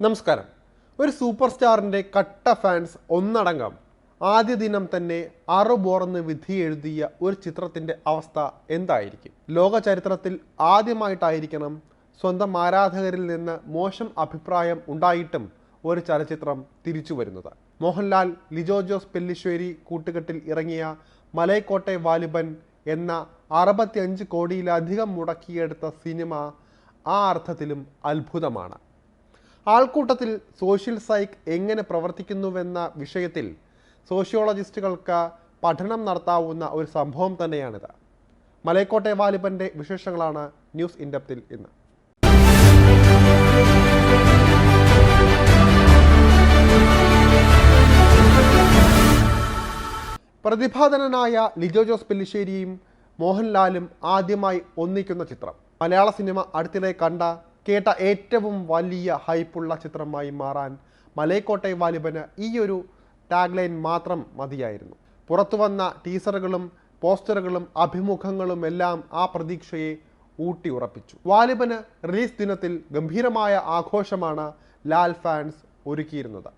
നമസ്കാരം. ഒരു സൂപ്പർ സ്റ്റാറിന്റെ കട്ട ഫാൻസ് ഒന്നടങ്കം ആദ്യ ദിനം തന്നെ അറുബോറന്ന് വിധി എഴുതിയ ഒരു ചിത്രത്തിന്റെ അവസ്ഥ എന്തായിരിക്കും? ലോക ചരിത്രത്തിൽ ആദ്യമായിട്ടായിരിക്കണം സ്വന്തം ആരാധകരിൽ നിന്ന് മോശം അഭിപ്രായം ഉണ്ടായിട്ടും ഒരു ചലച്ചിത്രം തിരിച്ചു വരുന്നത്. മോഹൻലാൽ ലിജോ ജോസ് പെല്ലിശ്ശേരി കൂട്ടുകെട്ടിൽ ഇറങ്ങിയ മലയക്കോട്ടെ വാലിബൻ എന്ന അറുപത്തിയഞ്ച് കോടിയിലധികം മുടക്കിയെടുത്ത സിനിമ ആ അർത്ഥത്തിലും അത്ഭുതമാണ്. ആൾക്കൂട്ടത്തിൽ സോഷ്യൽ സൈക്ക് എങ്ങനെ പ്രവർത്തിക്കുന്നുവെന്ന വിഷയത്തിൽ സോഷ്യോളജിസ്റ്റുകൾക്ക് പഠനം നടത്താവുന്ന ഒരു സംഭവം തന്നെയാണിത്. മലയക്കോട്ടെ വാലിബന്റെ വിശേഷങ്ങളാണ് ന്യൂസ് ഇൻഡപ്തിൽ ഇന്ന്. പ്രതിഭാധനനായ ലിജോ ജോസ് പെല്ലിശ്ശേരിയും മോഹൻലാലും ആദ്യമായി ഒന്നിക്കുന്ന ചിത്രം. മലയാള സിനിമ അടുത്തിടെ കണ്ട കേട്ട ഏറ്റവും വലിയ ഹൈപ്പുള്ള ചിത്രമായി മാറാൻ മലയക്കോട്ടെ വാലിബന് ഈ ഒരു ടാഗ്ലൈൻ മാത്രം മതിയായിരുന്നു. പുറത്തു വന്ന ടീസറുകളും പോസ്റ്ററുകളും അഭിമുഖങ്ങളും എല്ലാം ആ പ്രതീക്ഷയെ ഊട്ടി ഉറപ്പിച്ചു. വാലിബന് റിലീസ് ദിനത്തിൽ ഗംഭീരമായ ആഘോഷമാണ് ലാൽ ഫാൻസ് ഒരുക്കിയിരുന്നത്.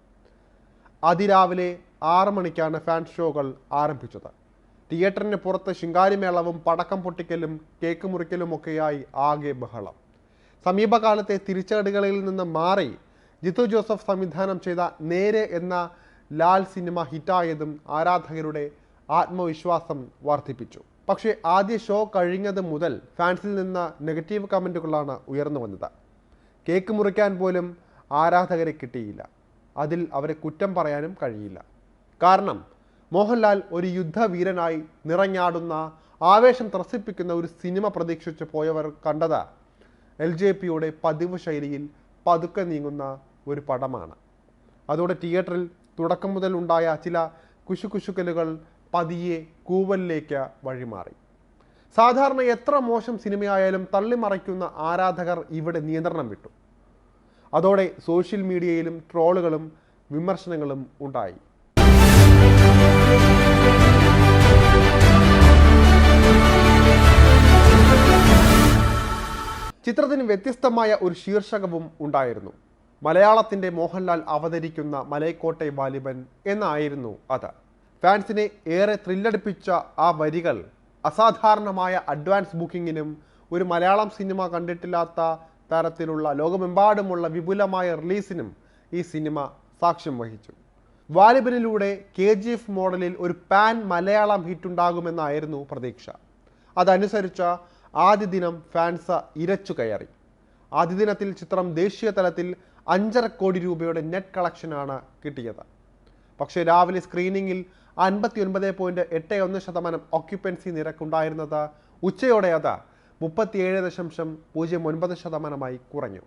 അതിരാവിലെ ആറ് മണിക്കാണ് ഫാൻ ഷോകൾ ആരംഭിച്ചത്. തിയേറ്ററിന് പുറത്ത് ശിങ്കാരിമേളവും പടക്കം പൊട്ടിക്കലും കേക്ക് മുറിക്കലും ഒക്കെയായി ആകെ ബഹളം. സമീപകാലത്തെ തിരിച്ചടികളിൽ നിന്ന് മാറി ജിത്തു ജോസഫ് സംവിധാനം ചെയ്ത നേരെ എന്ന ലാൽ സിനിമ ഹിറ്റായതും ആരാധകരുടെ ആത്മവിശ്വാസം വർദ്ധിപ്പിച്ചു. പക്ഷേ ആദ്യ ഷോ കഴിഞ്ഞത് മുതൽ ഫാൻസിൽ നിന്ന് നെഗറ്റീവ് കമന്റുകളാണ് ഉയർന്നു വന്നത്. കേക്ക് മുറിക്കാൻ പോലും ആരാധകരെ കിട്ടിയില്ല. അതിൽ അവരെ കുറ്റം പറയാനും കഴിയില്ല. കാരണം മോഹൻലാൽ ഒരു യുദ്ധവീരനായി നിറഞ്ഞാടുന്ന ആവേശം ത്രസിപ്പിക്കുന്ന ഒരു സിനിമ പ്രതീക്ഷിച്ച് പോയവർ കണ്ടത് എൽ ജെ പിയുടെ പതിവ് ശൈലിയിൽ പതുക്കെ നീങ്ങുന്ന ഒരു പടമാണ്. അതോടെ തിയേറ്ററിൽ തുടക്കം മുതൽ ഉണ്ടായ ചില കുശുകുശുക്കലുകൾ പതിയെ കൂവലിലേക്ക് വഴിമാറി. സാധാരണ എത്ര മോശം സിനിമയായാലും തള്ളിമറയ്ക്കുന്ന ആരാധകർ ഇവിടെ നിയന്ത്രണം വിട്ടു. അതോടെ സോഷ്യൽ മീഡിയയിലും ട്രോളുകളും വിമർശനങ്ങളും ഉണ്ടായി. ചിത്രത്തിന് വ്യത്യസ്തമായ ഒരു ശീർഷകവും ഉണ്ടായിരുന്നു. മലയാളത്തിന്റെ മോഹൻലാൽ അവതരിക്കുന്ന മലയക്കോട്ടെ വാലിബൻ എന്നായിരുന്നു അത്. ഫാൻസിനെ ഏറെ ത്രില്ലടിപ്പിച്ച ആ വരികൾ അസാധാരണമായ അഡ്വാൻസ് ബുക്കിങ്ങിനും ഒരു മലയാളം സിനിമ കണ്ടിട്ടില്ലാത്ത തരത്തിലുള്ള ലോകമെമ്പാടുമുള്ള വിപുലമായ റിലീസിനും ഈ സിനിമ സാക്ഷ്യം വഹിച്ചു. വാലിബനിലൂടെ കെ ജി എഫ് മോഡലിൽ ഒരു പാൻ മലയാളം ഹിറ്റ് ഉണ്ടാകുമെന്നായിരുന്നു പ്രതീക്ഷ. അതനുസരിച്ച ആദ്യ ദിനം ഫാൻസ ഇരച്ചു കയറി. ആദ്യ ദിനത്തിൽ ചിത്രം ദേശീയ തലത്തിൽ അഞ്ചര കോടി രൂപയുടെ നെറ്റ് കളക്ഷനാണ് കിട്ടിയത്. പക്ഷേ രാവിലെ സ്ക്രീനിങ്ങിൽ അൻപത്തി ഒൻപത് പോയിന്റ് എട്ട് ഒന്ന് ശതമാനം ഓക്യുപ്പൻസി നിരക്കുണ്ടായിരുന്നത് ഉച്ചയോടെ അത് മുപ്പത്തിയേഴ് ദശാംശം പൂജ്യം ഒൻപത് ശതമാനമായി കുറഞ്ഞു.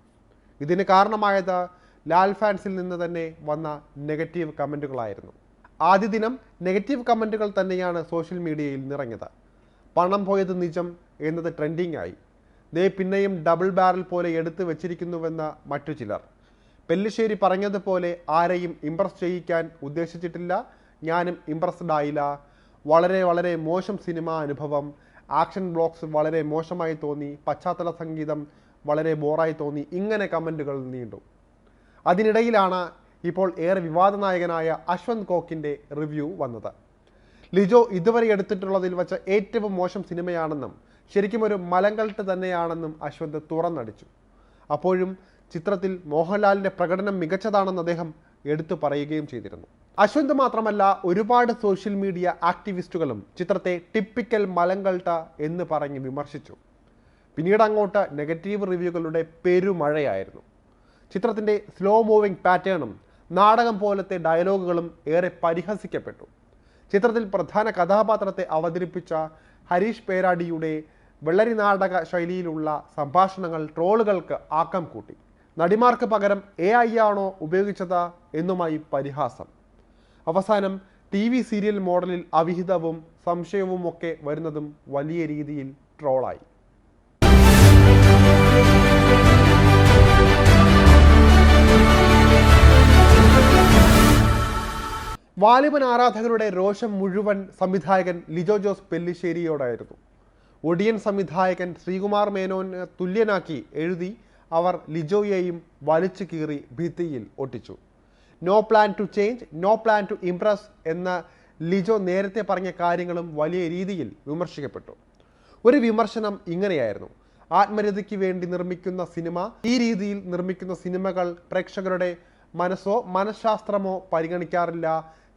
ഇതിന് കാരണമായത് ലാൽ ഫാൻസിൽ നിന്ന് തന്നെ വന്ന നെഗറ്റീവ് കമന്റുകളായിരുന്നു ആദ്യ ദിനം നെഗറ്റീവ് കമന്റുകൾ തന്നെയാണ് സോഷ്യൽ മീഡിയയിൽ നിറഞ്ഞത്. പണം പോയത് നിജം എന്നത് ട്രെൻഡിംഗ് ആയി ദേ പിന്നെയും ഡബിൾ ബാരൽ പോലെ എടുത്തു വെച്ചിരിക്കുന്നുവെന്ന മറ്റു ചിലർ. പെല്ലിശ്ശേരി പറഞ്ഞതുപോലെ ആരെയും ഇംപ്രസ് ചെയ്യിക്കാൻ ഉദ്ദേശിച്ചിട്ടില്ല. ഞാനും ഇംപ്രസ്ഡ് ആയില്ല. വളരെ വളരെ മോശം സിനിമ അനുഭവം. ആക്ഷൻ ബ്ലോക്സ് വളരെ മോശമായി തോന്നി. പശ്ചാത്തല സംഗീതം വളരെ ബോറായി തോന്നി. ഇങ്ങനെ കമന്റുകൾ നീണ്ടു. അതിനിടയിലാണ് ഇപ്പോൾ ഏറെ വിവാദ നായകനായ അശ്വന്ത് കോക്കിന്റെ റിവ്യൂ വന്നത്. ലിജോ ഇതുവരെ എടുത്തിട്ടുള്ളതിൽ വച്ച ഏറ്റവും മോശം സിനിമയാണെന്നും ശരിക്കും ഒരു മലങ്കൾട്ട് തന്നെയാണെന്നും അശ്വന്ത് തുറന്നടിച്ചു. അപ്പോഴും ചിത്രത്തിൽ മോഹൻലാലിന്റെ പ്രകടനം മികച്ചതാണെന്ന് അദ്ദേഹം എടുത്തു പറയുകയും ചെയ്തിരുന്നു. അശ്വന്ത് മാത്രമല്ല ഒരുപാട് സോഷ്യൽ മീഡിയ ആക്ടിവിസ്റ്റുകളും ചിത്രത്തെ ടിപ്പിക്കൽ മലങ്കൾട്ട എന്ന് പറഞ്ഞ് വിമർശിച്ചു. പിന്നീട് അങ്ങോട്ട് നെഗറ്റീവ് റിവ്യൂകളുടെ പെരുമഴയായിരുന്നു. ചിത്രത്തിന്റെ സ്ലോ മൂവിംഗ് പാറ്റേണും നാടകം പോലത്തെ ഡയലോഗുകളും ഏറെ പരിഹസിക്കപ്പെട്ടു. ചിത്രത്തിൽ പ്രധാന കഥാപാത്രത്തെ അവതരിപ്പിച്ച ഹരീഷ് പേരാടിയുടെ വെള്ളരി നാടക ശൈലിയിലുള്ള സംഭാഷണങ്ങൾ ട്രോളുകൾക്ക് ആക്കം കൂട്ടി. നടിമാർക്ക് പകരം എ ഐ ആണോ ഉപയോഗിച്ചത് എന്നുമായി പരിഹാസം. അവസാനം ടി വി സീരിയൽ മോഡലിൽ അവിഹിതവും സംശയവും ഒക്കെ വരുന്നതും വലിയ രീതിയിൽ ട്രോളായി. വാലിബൻ ആരാധകരുടെ രോഷം മുഴുവൻ സംവിധായകൻ ലിജോ ജോസ് പെല്ലിശ്ശേരിയോടായിരുന്നു. ഒടിയൻ സംവിധായകൻ ശ്രീകുമാർ മേനോന് തുല്യനാക്കി എഴുതി അവർ ലിജോയെയും വലിച്ചു കീറി ഭിത്തിയിൽ ഒട്ടിച്ചു. No plan to change no plan to impress എന്ന ലിജോ നേരത്തെ പറഞ്ഞ കാര്യങ്ങളും വലിയ രീതിയിൽ വിമർശിക്കപ്പെട്ടു. ഒരു വിമർശനം ഇങ്ങനെയായിരുന്നു. ആത്മരതയ്ക്ക് വേണ്ടി നിർമ്മിക്കുന്ന സിനിമ ഈ രീതിയിൽ നിർമ്മിക്കുന്ന സിനിമകൾ പ്രേക്ഷകരുടെ മനസ്സോ മനഃശാസ്ത്രമോ പരിഗണിക്കാറില്ല.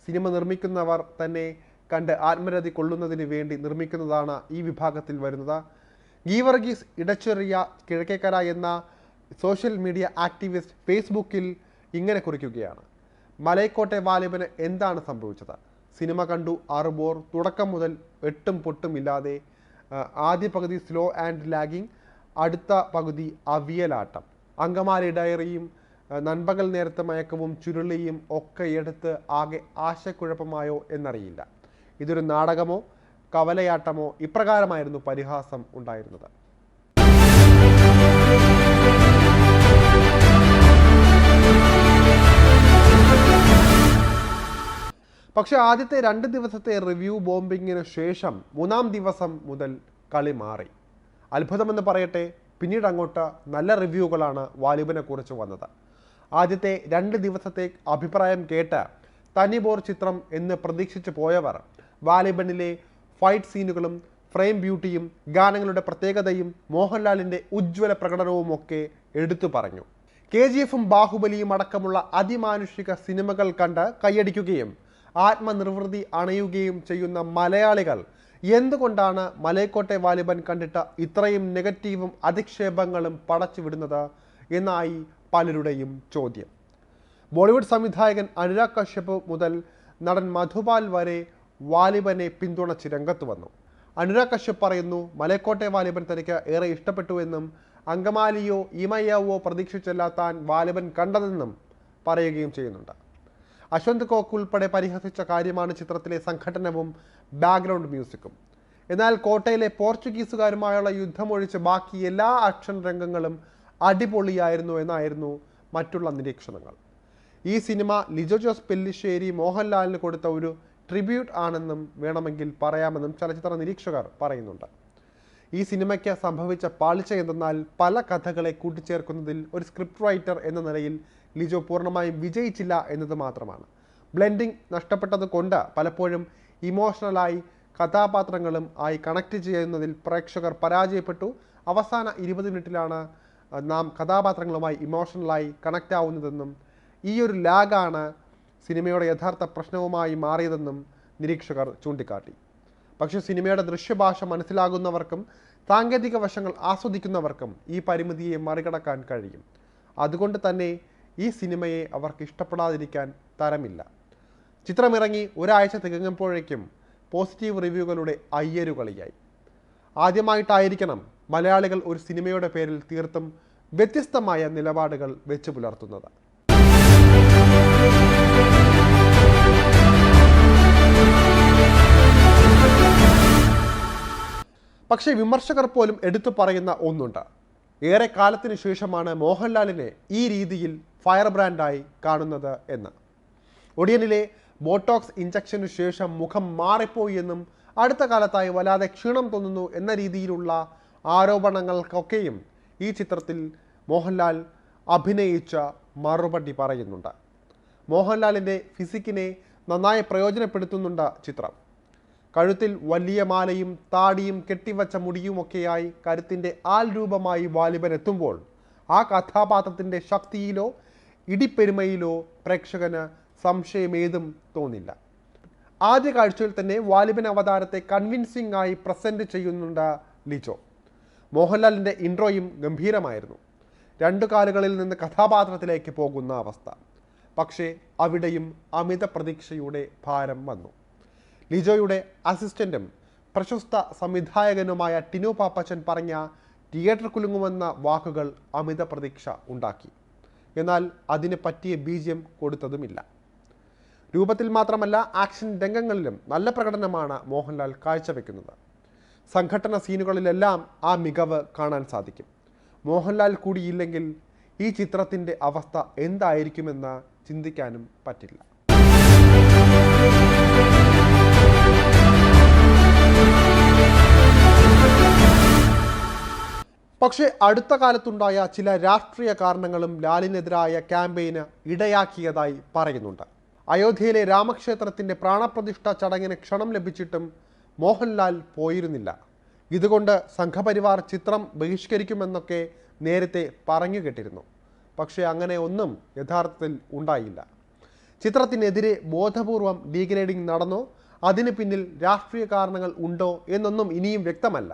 സിനിമ നിർമ്മിക്കുന്നവർ തന്നെ കണ്ട് ആത്മരതി കൊള്ളുന്നതിന് വേണ്ടി നിർമ്മിക്കുന്നതാണ് ഈ വിഭാഗത്തിൽ വരുന്നത്. ഗീവർഗീസ് ഇടച്ചെറിയ കിഴക്കേക്കര എന്ന സോഷ്യൽ മീഡിയ ആക്ടിവിസ്റ്റ് ഫേസ്ബുക്കിൽ ഇങ്ങനെ കുറിക്കുകയാണ്. മലയക്കോട്ടെ വാലിബന് എന്താണ് സംഭവിച്ചത്? സിനിമ കണ്ടു ആറുപോർ തുടക്കം മുതൽ എട്ടും പൊട്ടും ഇല്ലാതെ ആദ്യ പകുതി സ്ലോ ആൻഡ് ലാഗിങ് അടുത്ത പകുതി അവിയലാട്ടം. അങ്കമാലി ഡയറിയും നൻപകൽ നേരത്തെ മയക്കവും ചുരുളിയും ഒക്കെ എടുത്ത് ആകെ ആശയക്കുഴപ്പമായോ എന്നറിയില്ല. ഇതൊരു നാടകമോ കവലയാട്ടമോ ഇപ്രകാരമായിരുന്നു പരിഹാസം ഉണ്ടായിരുന്നത്. പക്ഷെ ആദ്യത്തെ രണ്ട് ദിവസത്തെ റിവ്യൂ ബോംബിങ്ങിന് ശേഷം മൂന്നാം ദിവസം മുതൽ കളി മാറി. അത്ഭുതമെന്ന് പറയട്ടെ പിന്നീട് അങ്ങോട്ട് നല്ല റിവ്യൂകളാണ് വാലിബിനെ കുറിച്ച് വന്നത്. ആദ്യത്തെ രണ്ട് ദിവസത്തെ അഭിപ്രായം കേട്ട് തനിബോർ ചിത്രം എന്ന് പ്രതീക്ഷിച്ചു പോയവർ വാലിബനിലെ ഫൈറ്റ് സീനുകളും ഫ്രെയിം ബ്യൂട്ടിയും ഗാനങ്ങളുടെ പ്രത്യേകതയും മോഹൻലാലിന്റെ ഉജ്ജ്വല പ്രകടനവുമൊക്കെ എടുത്തു പറഞ്ഞു. കെ ജി എഫും ബാഹുബലിയും അടക്കമുള്ള അതിമാനുഷിക സിനിമകൾ കണ്ട് കൈയടിക്കുകയും ആത്മനിർവൃതി അണയുകയും ചെയ്യുന്ന മലയാളികൾ എന്തുകൊണ്ടാണ് മലയക്കോട്ടെ വാലിബൻ കണ്ടിട്ട് ഇത്രയും നെഗറ്റീവും അധിക്ഷേപങ്ങളും പടച്ചുവിടുന്നത് എന്നായി പലരുടെയും ചോദ്യം. ബോളിവുഡ് സംവിധായകൻ അനുരാഗ് കശ്യപ് മുതൽ നടൻ മധുപാൽ വരെ വാലിബനെ പിന്തുണച്ച് രംഗത്ത് വന്നു. അനുരാഗ് കശ്യപ് പറയുന്നു മലക്കോട്ടെ വാലിബൻ തനിക്ക് ഏറെ ഇഷ്ടപ്പെട്ടുവെന്നും അങ്കമാലിയോ ഇമയാവോ പ്രതീക്ഷിച്ചല്ല താൻ വാലിബൻ കണ്ടതെന്നും പറയുകയും ചെയ്യുന്നുണ്ട്. അശ്വന്ത് കോക്ക് ഉൾപ്പെടെ പരിഹസിച്ച കാര്യമാണ് ചിത്രത്തിലെ സംഘടനവും ബാക്ക്ഗ്രൗണ്ട് മ്യൂസിക്കും. എന്നാൽ കോട്ടയിലെ പോർച്ചുഗീസുകാരുമായുള്ള യുദ്ധമൊഴിച്ച് ബാക്കി എല്ലാ ആക്ഷൻ രംഗങ്ങളും അടിപൊളിയായിരുന്നു എന്നായിരുന്നു മറ്റുള്ള നിരീക്ഷണങ്ങൾ. ഈ സിനിമ ലിജോ ജോസ് പെല്ലിശ്ശേരി മോഹൻലാലിന് കൊടുത്ത ഒരു ട്രിബ്യൂട്ട് ആണെന്നും വേണമെങ്കിൽ പറയാമെന്നും ചലച്ചിത്ര നിരീക്ഷകർ പറയുന്നുണ്ട്. ഈ സിനിമയ്ക്ക് സംഭവിച്ച പാളിച്ച എന്തെന്നാൽ പല കഥകളെ കൂട്ടിച്ചേർക്കുന്നതിൽ ഒരു സ്ക്രിപ്റ്റ് റൈറ്റർ എന്ന നിലയിൽ ലിജോ പൂർണമായും വിജയിച്ചില്ല എന്നത് മാത്രമാണ്. ബ്ലെൻഡിങ് നഷ്ടപ്പെട്ടത് കൊണ്ട് പലപ്പോഴും ഇമോഷണലായി കഥാപാത്രങ്ങളും ആയി കണക്ട് ചെയ്യുന്നതിൽ പ്രേക്ഷകർ പരാജയപ്പെട്ടു. അവസാന ഇരുപത് മിനിറ്റിലാണ് നാം കഥാപാത്രങ്ങളുമായി ഇമോഷണലായി കണക്റ്റ് ആവുന്നതെന്നും ഈ ഒരു ലാഗാണ് സിനിമയുടെ യഥാർത്ഥ പ്രശ്നവുമായി മാറിയതെന്നും നിരീക്ഷകർ ചൂണ്ടിക്കാട്ടി. പക്ഷേ സിനിമയുടെ ദൃശ്യഭാഷ മനസ്സിലാകുന്നവർക്കും സാങ്കേതിക വശങ്ങൾ ആസ്വദിക്കുന്നവർക്കും ഈ പരിമിതിയെ മറികടക്കാൻ കഴിയും. അതുകൊണ്ട് തന്നെ ഈ സിനിമയെ അവർക്ക് ഇഷ്ടപ്പെടാതിരിക്കാൻ തരമില്ല. ചിത്രമിറങ്ങി ഒരാഴ്ച തികഞ്ഞപ്പോഴേക്കും പോസിറ്റീവ് റിവ്യൂകളുടെ അയ്യരുകളിയായി. ആദ്യമായിട്ടായിരിക്കണം മലയാളികൾ ഒരു സിനിമയുടെ പേരിൽ തീർത്തും വ്യത്യസ്തമായ നിലപാടുകൾ വെച്ചു പുലർത്തുന്നത് പക്ഷേ വിമർശകർ പോലും എടുത്തു പറയുന്ന ഒന്നുണ്ട്. ഏറെ കാലത്തിന് ശേഷമാണ് മോഹൻലാലിനെ ഈ രീതിയിൽ ഫയർ ബ്രാൻഡായി കാണുന്നത് എന്ന്. ഒടിയനിലെ ബോട്ടോക്സ് ഇഞ്ചക്ഷനു ശേഷം മുഖം മാറിപ്പോയി എന്നും അടുത്ത കാലത്തായി വല്ലാതെ ക്ഷീണം തോന്നുന്നു എന്ന രീതിയിലുള്ള ആരോപണങ്ങൾക്കൊക്കെയും ഈ ചിത്രത്തിൽ മോഹൻലാൽ അഭിനയിച്ച മറുപടി പറയുന്നുണ്ട്. മോഹൻലാലിന്റെ ഫിസിക്കിനെ നന്നായി പ്രയോജനപ്പെടുത്തുന്നുണ്ട് ചിത്രം. കഴുത്തിൽ വലിയ മാലയും താടിയും കെട്ടിവച്ച മുടിയുമൊക്കെയായി കരുത്തിന്റെ ആൽ രൂപമായി വാലിബൻ എത്തുമ്പോൾ ആ കഥാപാത്രത്തിന്റെ ശക്തിയിലോ ഇടിപ്പെരുമയിലോ പ്രേക്ഷകന് സംശയമേതും തോന്നില്ല. ആദ്യ കാഴ്ചയിൽ തന്നെ വാലിബൻ അവതാരത്തെ കൺവിൻസിംഗ് ആയി പ്രസന്റ് ചെയ്യുന്നുണ്ട് ലിജോ. മോഹൻലാലിന്റെ ഇൻട്രോയും ഗംഭീരമായിരുന്നു. രണ്ടു കാലുകളിൽ നിന്ന് കഥാപാത്രത്തിലേക്ക് പോകുന്ന അവസ്ഥ. പക്ഷേ അവിടെയും അമിത പ്രതീക്ഷയുടെ ഭാരം വന്നു. ലിജോയുടെ അസിസ്റ്റന്റും പ്രശസ്ത സംവിധായകനുമായ ടിനു പാപ്പച്ചൻ പറഞ്ഞ തിയേറ്റർ കുലുങ്ങുമെന്ന വാക്കുകൾ അമിത പ്രതീക്ഷ ഉണ്ടാക്കി. എന്നാൽ അതിന് പറ്റിയ ബീജ്യം കൊടുത്തതുമില്ല. രൂപത്തിൽ മാത്രമല്ല ആക്ഷൻ രംഗങ്ങളിലും നല്ല പ്രകടനമാണ് മോഹൻലാൽ കാഴ്ചവെക്കുന്നത്. സംഘടന സീനുകളിലെല്ലാം ആ മികവ് കാണാൻ സാധിക്കും. മോഹൻലാൽ കൂടിയില്ലെങ്കിൽ ഈ ചിത്രത്തിന്റെ അവസ്ഥ എന്തായിരിക്കുമെന്ന് ചിന്തിക്കാനും പറ്റില്ല. പക്ഷേ അടുത്ത കാലത്തുണ്ടായ ചില രാഷ്ട്രീയ കാരണങ്ങളും ലാലിനെതിരായ ക്യാമ്പയിന് ഇടയാക്കിയതായി പറയുന്നുണ്ട്. അയോധ്യയിലെ രാമക്ഷേത്രത്തിന്റെ പ്രാണപ്രതിഷ്ഠ ചടങ്ങിന് ക്ഷണം ലഭിച്ചിട്ടും മോഹൻലാൽ പോയിരുന്നില്ല. ഇതുകൊണ്ട് സംഘപരിവാർ ചിത്രം ബഹിഷ്കരിക്കുമെന്നൊക്കെ നേരത്തെ പറഞ്ഞു കേട്ടിരുന്നു. പക്ഷേ അങ്ങനെ ഒന്നും യഥാർത്ഥത്തിൽ ഉണ്ടായില്ല. ചിത്രത്തിനെതിരെ ബോധപൂർവം ഡീഗ്രേഡിംഗ് നടന്നോ അതിന് പിന്നിൽ രാഷ്ട്രീയ കാരണങ്ങൾ ഉണ്ടോ എന്നൊന്നും ഇനിയും വ്യക്തമല്ല.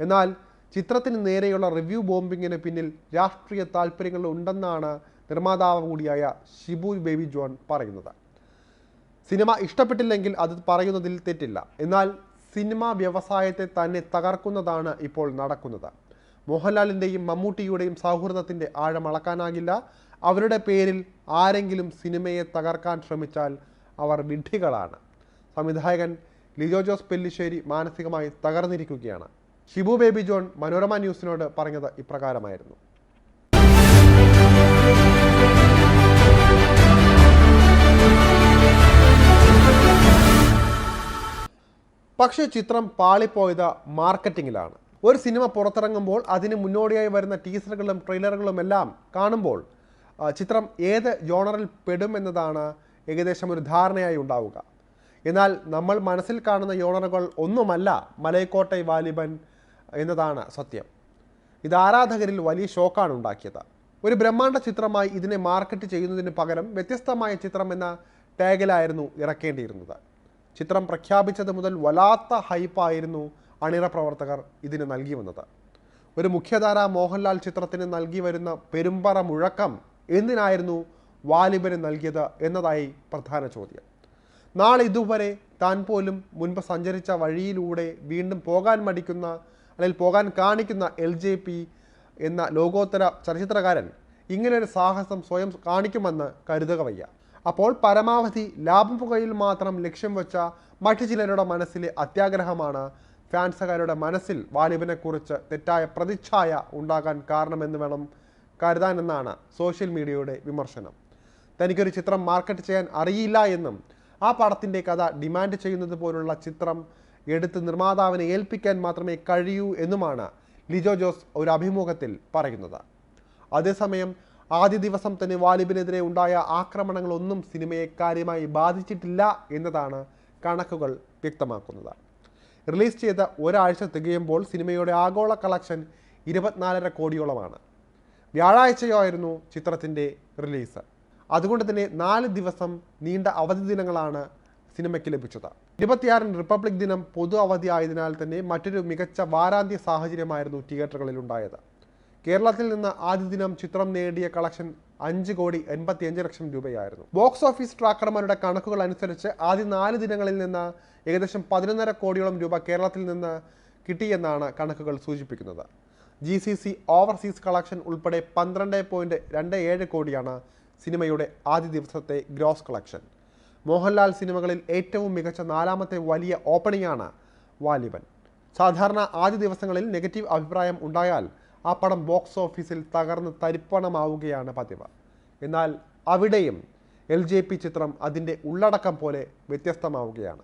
എന്നാൽ ചിത്രത്തിന് നേരെയുള്ള റിവ്യൂ ബോംബിങ്ങിന് പിന്നിൽ രാഷ്ട്രീയ താല്പര്യങ്ങൾ ഉണ്ടെന്നാണ് നിർമ്മാതാവ് കൂടിയായ ഷിബു ബേബി ജോൺ പറയുന്നത്. സിനിമ ഇഷ്ടപ്പെട്ടില്ലെങ്കിൽ അത് പറയുന്നതിൽ തെറ്റില്ല. എന്നാൽ സിനിമ വ്യവസായത്തെ തന്നെ തകർക്കുന്നതാണ് ഇപ്പോൾ നടക്കുന്നത്. മോഹൻലാലിന്റെയും മമ്മൂട്ടിയുടെയും സൗഹൃദത്തിന്റെ ആഴം അളക്കാനാകില്ല. അവരുടെ പേരിൽ ആരെങ്കിലും സിനിമയെ തകർക്കാൻ ശ്രമിച്ചാൽ അവർ വിഡ്ഢികളാണ്. സംവിധായകൻ ലിജോ ജോസ് പെല്ലിശ്ശേരി മാനസികമായി തകർന്നിരിക്കുകയാണ്. ഷിബു ബേബി ജോൺ മനോരമ ന്യൂസിനോട് പറഞ്ഞത് ഇപ്രകാരമായിരുന്നു. പക്ഷേ ചിത്രം പാളിപ്പോയത് മാർക്കറ്റിങ്ങിലാണ്. ഒരു സിനിമ പുറത്തിറങ്ങുമ്പോൾ അതിന് മുന്നോടിയായി വരുന്ന ടീസറുകളും ട്രെയിലറുകളും എല്ലാം കാണുമ്പോൾ ചിത്രം ഏത് ജോണറിൽ പെടും എന്നതാണ് ഏകദേശം ഒരു ധാരണയായി ഉണ്ടാവുക. എന്നാൽ നമ്മൾ മനസ്സിൽ കാണുന്ന ജോണറുകൾ ഒന്നുമല്ല മലയക്കോട്ടൈ വാലിബൻ എന്നതാണ് സത്യം. ഇത് ആരാധകരിൽ വലിയ ഷോക്കാണ് ഉണ്ടാക്കിയത്. ഒരു ബ്രഹ്മാണ്ഡ ചിത്രമായി ഇതിനെ മാർക്കറ്റ് ചെയ്യുന്നതിന് പകരം വ്യത്യസ്തമായ ചിത്രം എന്ന ടാഗിലായിരുന്നു ഇറക്കേണ്ടിയിരുന്നത്. ചിത്രം പ്രഖ്യാപിച്ചത് മുതൽ വല്ലാത്ത ഹൈപ്പായിരുന്നു അണിയറ പ്രവർത്തകർ ഇതിന് നൽകി വന്നത് ഒരു മുഖ്യധാര മോഹൻലാൽ ചിത്രത്തിന് നൽകി വരുന്ന പെരുമ്പറ മുഴക്കം എന്തിനായിരുന്നു വാലിബന് നൽകിയത് എന്നതായി പ്രധാന ചോദ്യം. നാളെ ഇതുവരെ താൻ പോലും മുൻപ് സഞ്ചരിച്ച വഴിയിലൂടെ വീണ്ടും പോകാൻ മടിക്കുന്ന അല്ലെങ്കിൽ പോകാൻ കാണിക്കുന്ന എൽ ജെ പി എന്ന ലോകോത്തര ചലച്ചിത്രകാരൻ ഇങ്ങനൊരു സാഹസം സ്വയം കാണിക്കുമെന്ന് കരുതുക വയ്യ. അപ്പോൾ പരമാവധി ലാഭം പുകയിൽ മാത്രം ലക്ഷ്യം വെച്ച മറ്റു ചിലരുടെ മനസ്സിലെ അത്യാഗ്രഹമാണ് ഫാൻസുകാരുടെ മനസ്സിൽ വാലിബിനെക്കുറിച്ച് തെറ്റായ പ്രതിച്ഛായ ഉണ്ടാകാൻ കാരണമെന്ന് വേണം കരുതാനെന്നാണ് സോഷ്യൽ മീഡിയയുടെ വിമർശനം. തനിക്കൊരു ചിത്രം മാർക്കറ്റ് ചെയ്യാൻ അറിയില്ല എന്നും ആ പടത്തിന്റെ കഥ ഡിമാൻഡ് ചെയ്യുന്നത് പോലുള്ള ചിത്രം എടുത്ത് നിർമ്മാതാവിനെ ഏൽപ്പിക്കാൻ മാത്രമേ കഴിയൂ എന്നുമാണ് ലിജോ ജോസ് ഒരു അഭിമുഖത്തിൽ പറയുന്നത്. അതേസമയം ആദ്യ ദിവസം തന്നെ വാലിബിനെതിരെ ഉണ്ടായ ആക്രമണങ്ങളൊന്നും സിനിമയെ കാര്യമായി ബാധിച്ചിട്ടില്ല എന്നതാണ് കണക്കുകൾ വ്യക്തമാക്കുന്നത്. റിലീസ് ചെയ്ത ഒരാഴ്ച തികയുമ്പോൾ സിനിമയുടെ ആഗോള കളക്ഷൻ ഇരുപത്തിനാലര കോടിയോളമാണ്. വ്യാഴാഴ്ചയായിരുന്നു ചിത്രത്തിന്റെ റിലീസ്. അതുകൊണ്ട് തന്നെ നാല് ദിവസം നീണ്ട അവധി ദിനങ്ങളാണ് സിനിമയ്ക്ക് ലഭിച്ചത്. ഇരുപത്തിയാറിന് റിപ്പബ്ലിക് ദിനം പൊതു അവധി ആയതിനാൽ തന്നെ മറ്റൊരു മികച്ച വാരാന്ത്യ സാഹചര്യമായിരുന്നു തിയേറ്ററുകളിൽ ഉണ്ടായത് കേരളത്തിൽ നിന്ന് ആദ്യ ദിനം ചിത്രം നേടിയ കളക്ഷൻ അഞ്ച് കോടി എൺപത്തിയഞ്ച് ലക്ഷം രൂപയായിരുന്നു. ബോക്സ് ഓഫീസ് ട്രാക്കർമാരുടെ കണക്കുകൾ അനുസരിച്ച് ആദ്യ നാല് ദിനങ്ങളിൽ നിന്ന് ഏകദേശം പതിനൊന്നര കോടിയോളം രൂപ കേരളത്തിൽ നിന്ന് കിട്ടിയെന്നാണ് കണക്കുകൾ സൂചിപ്പിക്കുന്നത്. G C C overseas collection ഉൾപ്പെടെ പന്ത്രണ്ട് പോയിന്റ് രണ്ട് ഏഴ് കോടിയാണ് സിനിമയുടെ ആദ്യ ദിവസത്തെ ഗ്രോസ് കളക്ഷൻ. മോഹൻലാൽ സിനിമകളിൽ ഏറ്റവും മികച്ച നാലാമത്തെ വലിയ ഓപ്പണിംഗ് ആണ് വാലിബൻ. സാധാരണ ആദ്യ ദിവസങ്ങളിൽ നെഗറ്റീവ് അഭിപ്രായം ഉണ്ടായാൽ ആ പടം ബോക്സ് ഓഫീസിൽ തകർന്ന് തരിപ്പണമാവുകയാണ് പതിവ്. എന്നാൽ അവിടെയും എൽ ചിത്രം അതിന്റെ ഉള്ളടക്കം പോലെ വ്യത്യസ്തമാവുകയാണ്.